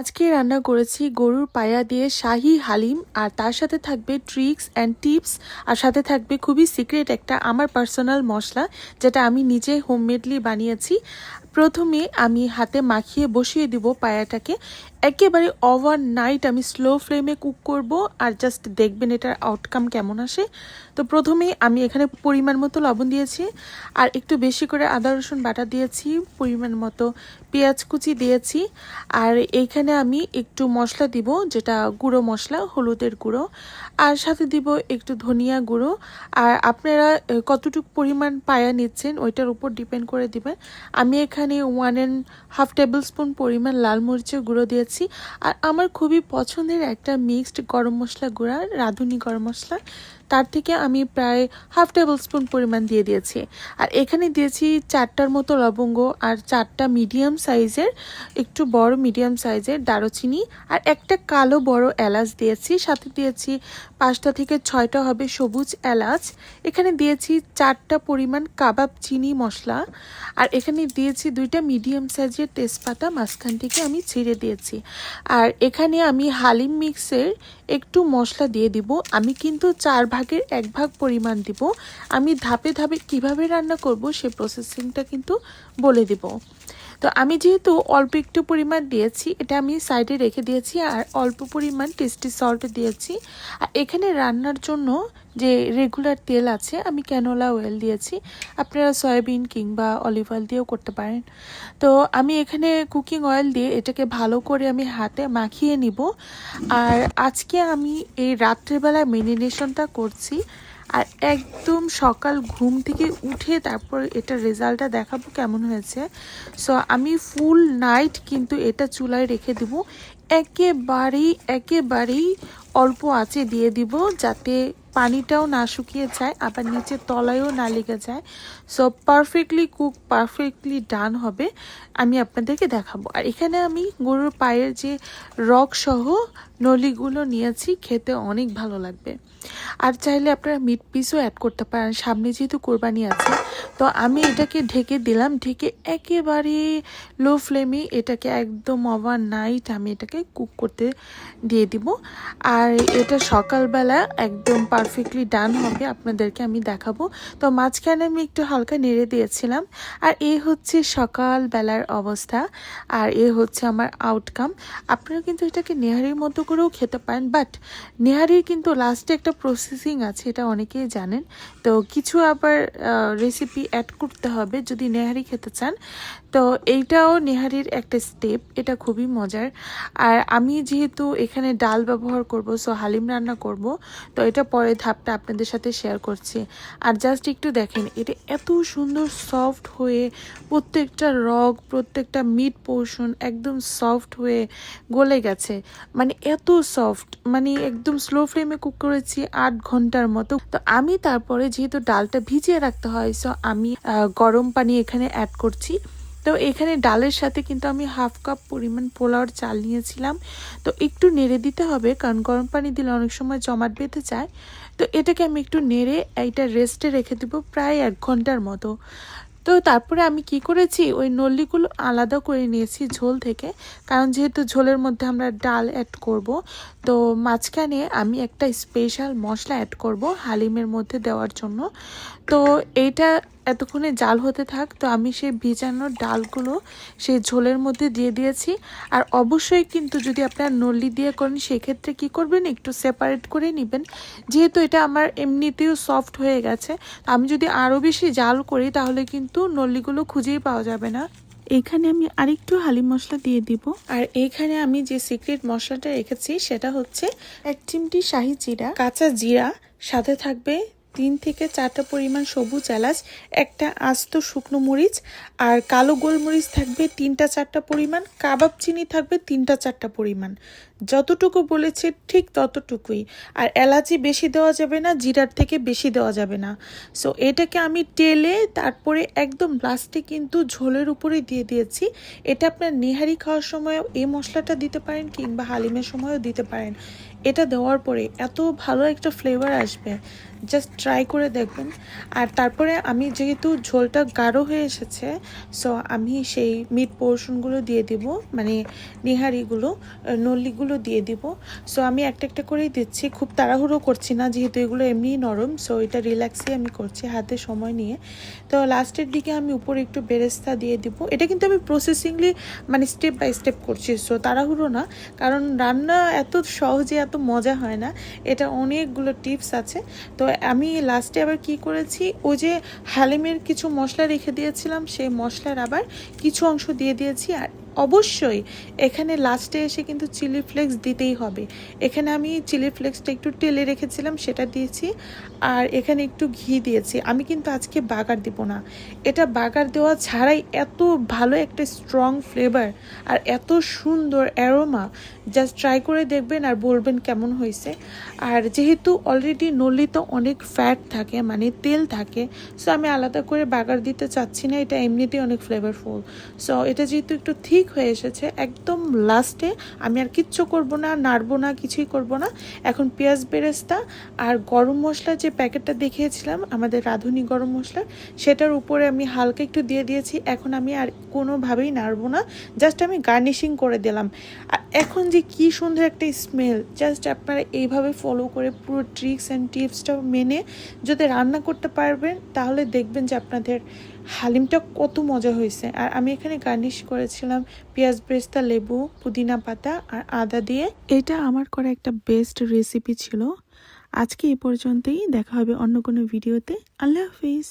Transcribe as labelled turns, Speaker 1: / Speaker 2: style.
Speaker 1: আজকে রান্না করেছি গরুর পায়া দিয়ে শাহি হালিম, আর তার সাথে থাকবে ট্রিক্স অ্যান্ড টিপস আর সাথে থাকবে খুবই সিক্রেট একটা আমার পার্সোনাল মশলা, যেটা আমি নিজে হোমমেডলি বানিয়েছি। প্রথমে আমি হাতে মাখিয়ে বসিয়ে দিব পায়াটাকে। একেবারে ওভার নাইট আমি স্লো ফ্লেমে কুক করব আর জাস্ট দেখবেন এটার আউটকাম কেমন আসে। তো প্রথমে আমি এখানে পরিমাণ মতো লবণ দিয়েছি আর একটু বেশি করে আদা, রসুন বাটা দিয়েছি, পরিমাণ মতো পেঁয়াজ কুচি দিয়েছি আর এইখানে আমি একটু মশলা দিব যেটা গুঁড়ো মশলা, হলুদের গুঁড়ো আর সাথে দিব একটু ধনিয়া গুঁড়ো আর আপনারা কতটুকু পরিমাণ পায়া নিচ্ছেন ওইটার উপর ডিপেন্ড করে দিবেন। আমি এখানে one and half tablespoon পরিমাণ লাল মরিচের গুঁড়ো দিয়েছি। আর আমার খুবই পছন্দের একটা মিক্সড গরম মশলা গুঁড়া, রাঁধুনি গরম মশলা। তার থেকে আমি প্রায় হাফ টেবিল স্পুন পরিমাণ দিয়ে দিয়েছি। আর এখানে দিয়েছি চারটার মতো লবঙ্গ আর চারটা মিডিয়াম সাইজের একটু বড় মিডিয়াম সাইজের দারুচিনি। আর একটা কালো বড় এলাচ দিয়েছি, সাথে দিয়েছি পাঁচটা থেকে ছয়টা হবে সবুজ এলাচ। এখানে দিয়েছি চারটা পরিমাণ কাবাব চিনি মশলা। আর এখানে দিয়েছি দুইটা মিডিয়াম সাইজের তেজপাতা, মাঝখান থেকে আমি ছিঁড়ে দিয়েছি। আর এখানে আমি হালিম মিক্সের একটু মশলা দিয়ে দিব। আমি কিন্তু চার ভাগের এক ভাগ পরিমাণ দিব। আমি ধাপে ধাপে কীভাবে রান্না করব সে প্রসেসিংটা কিন্তু বলে দিব। তো আমি যেহেতু অল্প একটু পরিমাণ দিয়েছি, এটা আমি সাইডে রেখে দিয়েছি আর অল্প পরিমাণ টেস্টি সল্ট দিয়েছি। আর এখানে রান্নার জন্য যে রেগুলার তেল আছে, আমি ক্যানোলা অয়েল দিয়েছি। আপনারা সয়াবিন কিংবা অলিভ অয়েল দিয়েও করতে পারেন। তো আমি এখানে কুকিং অয়েল দিয়ে এটাকে ভালো করে আমি হাতে মাখিয়ে নিব। আর আজকে আমি এই রাত্রেবেলা মেরিনেশনটা করছি। আর একদম সকাল ঘুম থেকে উঠে তারপর এটা রেজাল্টটা দেখাবো কেমন হয়েছে। সো আমি ফুল নাইট কিন্তু এটা চুলায় রেখে দিব। একেবারেই একেবারেই অল্প আঁচে দিয়ে দিব যাতে পানিটাও না শুকিয়ে যায়, আবার নিচে তলায়ও না লেগে যায়। So perfectly cook perfectly done হবে। আমি আপনাদেরকে দেখাবো। আর এখানে আমি গরুর পায়ের যে রক সহ নলিগুলো নিয়েছি, খেতে অনেক ভালো লাগবে। আর চাইলে আপনারা মিট পিসও অ্যাড করতে পারেন। সামনে যেহেতু কোরবানি আছে তো আমি এটাকে ঢেকে দিলাম, ঢেকে একেবারে লো ফ্লেমে এটাকে একদম ওভার নাইট আমি এটাকে কুক করতে দিয়ে দিব। আর এটা সকালবেলা একদম পারফেক্টলি ডান হবে, আপনাদেরকে আমি দেখাবো। তো মাঝখানে আমি একটু হালকা নেড়ে দিয়েছিলাম। আর এ হচ্ছে সকালবেলার অবস্থা, আর এ হচ্ছে আমার আউটকাম আপনারা কিন্তু এটাকে নেহারির মতো করেও খেতে পারেন বাট নেহারির কিন্তু লাস্টে একটা প্রসেসিং আছে, এটা অনেকেই জানেন। তো কিছু আবার রেসিপি অ্যাড করতে হবে যদি নেহারি খেতে চান। তো এইটাও নেহারির একটা স্টেপ এটা খুবই মজার। আর আমি যেহেতু এখানে ডাল ব্যবহার করব সো হালিম রান্না করব, তো এটা পরে ধাপটা আপনাদের সাথে শেয়ার করছি। আর জাস্ট একটু দেখেন, এটা এত সুন্দর সফট হয়ে প্রত্যেকটা রগ, প্রত্যেকটা মিট পোর্শন একদম সফট হয়ে গলে গেছে। মানে এত সফট মানে একদম স্লো ফ্লেমে কুক করেছি আট ঘণ্টার মতো। তো আমি তারপরে যেহেতু ডালটা ভিজিয়ে রাখতে হয় সো আমি গরম পানি এখানে অ্যাড করছি। তো এখানে ডালের সাথে কিন্তু আমি হাফ কাপ পরিমাণ পোলাওর চাল নিয়েছিলাম। তো একটু নেড়ে দিতে হবে, কারণ গরম পানি দিলে অনেক সময় জমাট বেঁধে যায়। তো এটাকে আমি একটু নেড়ে এইটা রেস্টে রেখে দেবো প্রায় এক ঘণ্টার মতো। তো তারপরে আমি কি করেছি, ওই নল্লিগুলো আলাদা করে নিয়েছি ঝোল থেকে, কারণ যেহেতু ঝোলের মধ্যে আমরা ডাল অ্যাড করব, তো মাঝখানে আমি একটা স্পেশাল মশলা অ্যাড করব হালিমের মধ্যে দেওয়ার জন্য। তো এইটা এতক্ষণে জাল হতে থাক তো আমি সেই ভিজানো ডালগুলো সেই ঝোলের মধ্যে দিয়ে দিয়েছি। আর অবশ্যই কিন্তু যদি আপনার নল্লি দিয়ে করেন সেক্ষেত্রে কি করবেন? একটু সেপারেট করে নেবেন। যেহেতু এটা আমার এমনিতেও সফট হয়ে গেছে তো আমি যদি আরও বেশি জাল করি তাহলে কিন্তু নল্লিগুলো খুঁজেই পাওয়া যাবে না। এখানে আমি আরেকটু হালি মশলা দিয়ে দিব। আর এইখানে আমি যে সিক্রেট মশলাটা রেখেছি সেটা হচ্ছে এক চিমটি শাহি জিরা। কাঁচা জিরা সাথে থাকবে তিন থেকে চারটা পরিমাণ সবুজ এলাচ, একটা আস্ত শুকনো মরিচ আর কালো গোলমরিচ থাকবে তিনটা চারটা পরিমাণ, কাবাব চিনি থাকবে তিনটা চারটা পরিমাণ। যতটুকু বলেছে ঠিক ততটুকুই। আর এলাচি বেশি দেওয়া যাবে না জিরার থেকে বেশি দেওয়া যাবে না। সো এটাকে আমি টেলে তারপরে একদম লাস্টে কিন্তু ঝোলের উপরে দিয়ে দিয়েছি। এটা আপনার নেহারি খাওয়ার সময় এই মশলাটা দিতে পারেন কিংবা হালিমের সময়ও দিতে পারেন। এটা দেওয়ার পরে এত ভালো একটা ফ্লেভার আসবে। জাস্ট ট্রাই করে দেখবেন। আর তারপরে আমি যেহেতু ঝোলটা গাঢ় হয়ে এসেছে সো আমি সেই মিট পোর্শনগুলো দিয়ে দিব মানে নিহারিগুলো আহ, নল্লিগুলো দিয়ে দিব। সো আমি একটা একটা করেই দিচ্ছি। খুব তাড়াহুড়ো করছি না, যেহেতু এগুলো এমনিই নরম। সো এটা রিল্যাক্সে আমি করছি হাতে সময় নিয়ে। তো লাস্টের দিকে আমি উপরে একটু বেরেস্তা দিয়ে দিব। এটা কিন্তু আমি প্রসেসিংলি মানে স্টেপ বাই স্টেপ করছি। সো তাড়াহুড়ো না, কারণ রান্না এত সহজে, এত মজা হয় না। এটা অনেকগুলো টিপস আছে। তো আমি লাস্টে আবার কি করেছি? ওই যে হালিমের কিছু মশলা রেখে দিয়েছিলাম, সেই মশলার আবার কিছু অংশ দিয়ে দিয়েছি। আর অবশ্যই, এখানে লাস্টে এসে কিন্তু চিলি ফ্লেক্স দিতেই হবে। এখানে আমি চিলি ফ্লেক্সটা একটু টেলে রেখেছিলাম, সেটা দিয়েছি। আর এখানে একটু ঘি দিয়েছি। আমি কিন্তু আজকে বাগার দিব না। এটা বাগার দেওয়া ছাড়াই এত ভালো একটা স্ট্রং ফ্লেভার আর এত সুন্দর অ্যারোমা জাস্ট ট্রাই করে দেখবেন আর বলবেন কেমন হয়েছে। আর যেহেতু অলরেডি নলিতে অনেক ফ্যাট থাকে মানে তেল থাকে সো আমি আলাদা করে বাগার দিতে চাচ্ছি না। এটা এমনিতেই অনেক ফ্লেভারফুল সো এটা যেহেতু একটু ঠিক হয়ে এসেছে, একদম লাস্টে আমি আর কিচ্ছু করব না নাড়বো না, কিছুই করব না। এখন পেঁয়াজ বেরেস্তা আর গরম মশলা যে প্যাকেটটা দেখিয়েছিলাম, আমাদের রাঁধুনি গরম মশলা, সেটার উপরে আমি হালকা একটু দিয়ে দিয়েছি। এখন আমি আর কোনোভাবেই নাড়বো না জাস্ট আমি গার্নিশিং করে দিলাম। আর এখন যে কি সুন্দর একটা স্মেল জাস্ট আপনারা এইভাবে ফলো করে পুরো ট্রিক্স অ্যান্ড টিপসটা মেনে যদি রান্না করতে পারবেন, তাহলে দেখবেন যে আপনাদের হালিমটা কত মজা হয়েছে। আর আমি এখানে গার্নিশ করেছিলাম পেঁয়াজ, ব্রেস্তা, লেবু, পুদিনা পাতা আর আদা দিয়ে। এটা আমার করা একটা বেস্ট রেসিপি ছিল। আজকে এ পর্যন্তই, দেখা হবে অন্য কোনো ভিডিওতে আল্লাহ হাফিজ।